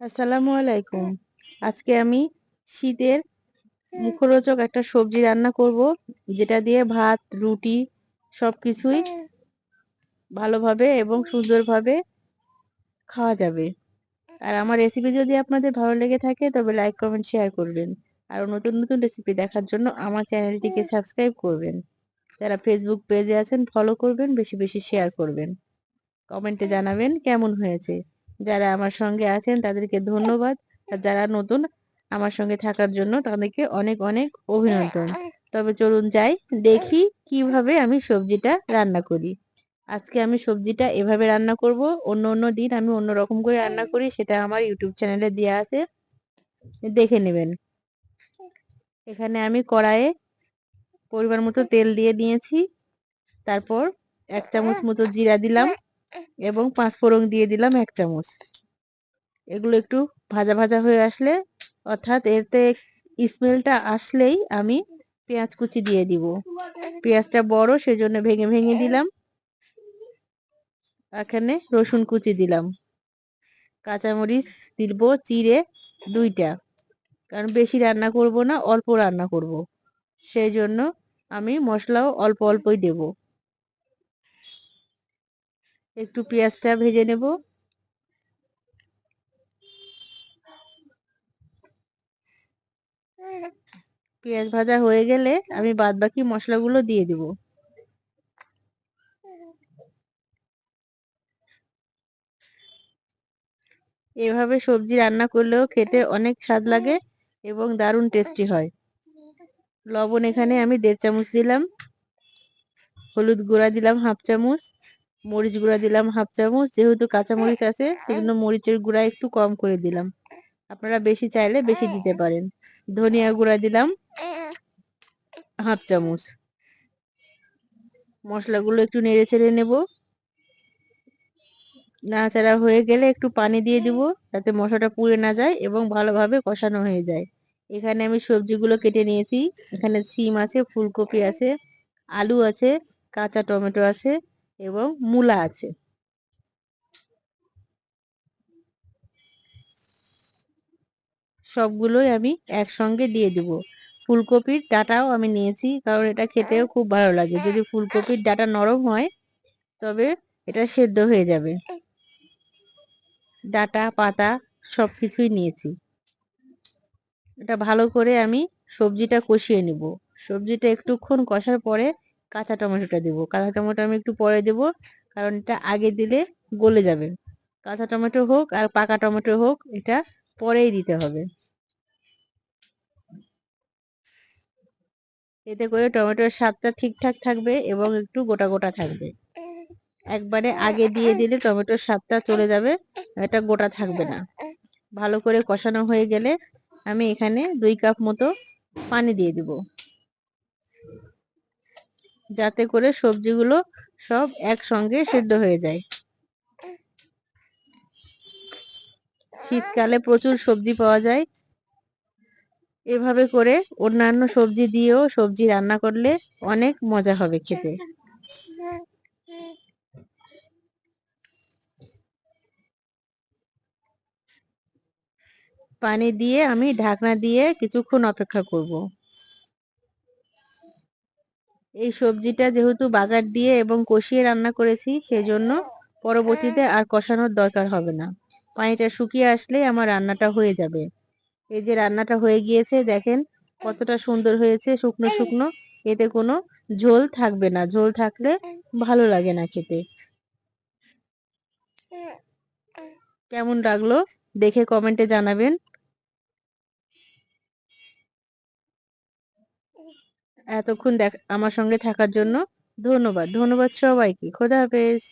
আসসালামু আলাইকুম। আজকে আমি শীতের মুখরোচক একটা সবজি রান্না করব, যেটা দিয়ে ভাত, রুটি সব কিছুই ভালোভাবে এবং সুন্দরভাবে খাওয়া যাবে। আর আমার রেসিপি যদি আপনাদের ভালো লেগে থাকে, তবে লাইক কমেন্ট শেয়ার করবেন। আর নতুন নতুন রেসিপি দেখার জন্য আমার চ্যানেলটিকে সাবস্ক্রাইব করবেন। যারা ফেসবুক পেজে আছেন ফলো করবেন, বেশি বেশি শেয়ার করবেন। কমেন্টে জানাবেন কেমন হয়েছে। যারা আমার সঙ্গে আছেন তাদেরকে ধন্যবাদ। আর যারা নতুন আমার সঙ্গে থাকার জন্য তাদেরকে অনেক অনেক অভিনন্দন। তবে চলুন যাই, দেখি কীভাবে আমি সবজিটা রান্না করি। আজকে আমি সবজিটা এভাবে রান্না করব, অন্য অন্য দিন আমি অন্য রকম করে রান্না করি, সেটা আমার ইউটিউব চ্যানেলে দেওয়া আছে। দেখে নেবেন। এখানে আমি কড়াইয়ে পরিমাণ মতো তেল দিয়ে দিয়েছি। তারপর এক চামচ মতো জিরা দিলাম। এবং পাঁচ ফোড়ন দিয়ে দিলাম এক চামচ। এগুলো একটু ভাজা ভাজা হয়ে আসলে, অর্থাৎ এতে স্মেলটা আসলেই আমি পেঁয়াজ কুচি দিয়ে দিব। পেঁয়াজটা বড়, সেজন্য ভেঙে ভেঙে দিলাম। এখানে রসুন কুচি দিলাম। কাঁচামরিচ দিব চিড়ে দুইটা, কারণ বেশি রান্না করব না, অল্প রান্না করব। সেই জন্য আমি মশলাও অল্প অল্পই দেব। একটু পেঁয়াজটা ভেজে নেব। পেঁয়াজ ভাজা হয়ে গেলে আমি বাদ বাকি মশলাগুলো দিয়ে দেব। এভাবে সবজি রান্না করলেও খেতে অনেক স্বাদ লাগে এবং দারুণ টেস্টি হয়। লবণ এখানে আমি দেড় চামচ দিলাম। হলুদ গুঁড়া দিলাম হাফ চামচ। মরিচ গুঁড়া দিলাম হাফ চামচ, যেহেতু কাঁচা মরিচ আছে, সেজন্য মরিচের গুঁড়া একটু কম করে দিলাম। আপনারা বেশি চাইলে বেশি দিতে পারেন। ধনিয়া গুঁড়া দিলাম হাফ চামচ। মশলাগুলো একটু নেড়ে ছেড়ে নেব। নাড়াচাড়া হয়ে গেলে একটু পানি দিয়ে দিব, যাতে মশলাটা পুড়ে না যায় এবং ভালোভাবে কষানো হয়ে যায়। এখানে আমি সবজিগুলো কেটে নিয়েছি। এখানে সিম আছে, ফুলকপি আছে, আলু আছে, কাঁচা টমেটো আছে এবং মূলা আছে। সবগুলোই আমি একসঙ্গে দিয়ে দিব। ফুলকপির ডাটাও আমি নিয়েছি, কারণ এটা খেতেও খুব ভালো লাগে। যদি ফুলকপির ডাটা নরম হয়, তবে এটা সেদ্ধ হয়ে যাবে। ডাটা, পাতা সব কিছুই নিয়েছি। এটা ভালো করে আমি সবজিটা কষিয়ে নিব। সবজিটা একটুক্ষণ কষার পরে কাঁচা টমেটোটা দেবো। কাঁচা টমেটো আমি একটু পরে দেব, কারণ এটা আগে দিলে গলে যাবে। কাঁচা টমেটো হোক আর পাকা টমেটো হোক, এটা পরেই দিতে হবে। এতে করে টমেটোর স্বাদটা ঠিকঠাক থাকবে এবং একটু গোটা গোটা থাকবে। একবারে আগে দিয়ে দিলে টমেটোর স্বাদটা চলে যাবে, এটা গোটা থাকবে না। ভালো করে কষানো হয়ে গেলে আমি এখানে দুই কাপ মতো পানি দিয়ে দিব। যাতে করে সবজিগুলো সব একসঙ্গে সেদ্ধ হয়ে যায়। শীতকালে প্রচুর সবজি পাওয়া যায়। এভাবে করে অন্যান্য সবজি দিয়েও সবজি রান্না করলে অনেক মজা হবে খেতে। পানি দিয়ে আমি ঢাকনা দিয়ে কিছুক্ষণ অপেক্ষা করব। এই সবজিটা যেহেতু বাগার দিয়ে এবং কষিয়ে রান্না করেছি সেই জন্য পরবর্তীতে আর কষানোর দরকার হবে না। পানিটা শুকিয়ে আসলে আমার রান্নাটা হয়ে যাবে। এই যে রান্নাটা হয়ে গিয়েছে, দেখেন কতটা সুন্দর হয়েছে, শুকনো শুকনো। এতে কোনো ঝোল থাকবে না। ঝোল থাকলে ভালো লাগে না খেতে। কেমন লাগল দেখে কমেন্টে জানাবেন। এতক্ষণ দেখ আমার সঙ্গে থাকার জন্য ধন্যবাদ। ধন্যবাদ সবাইকে। খোদা হাফেজ।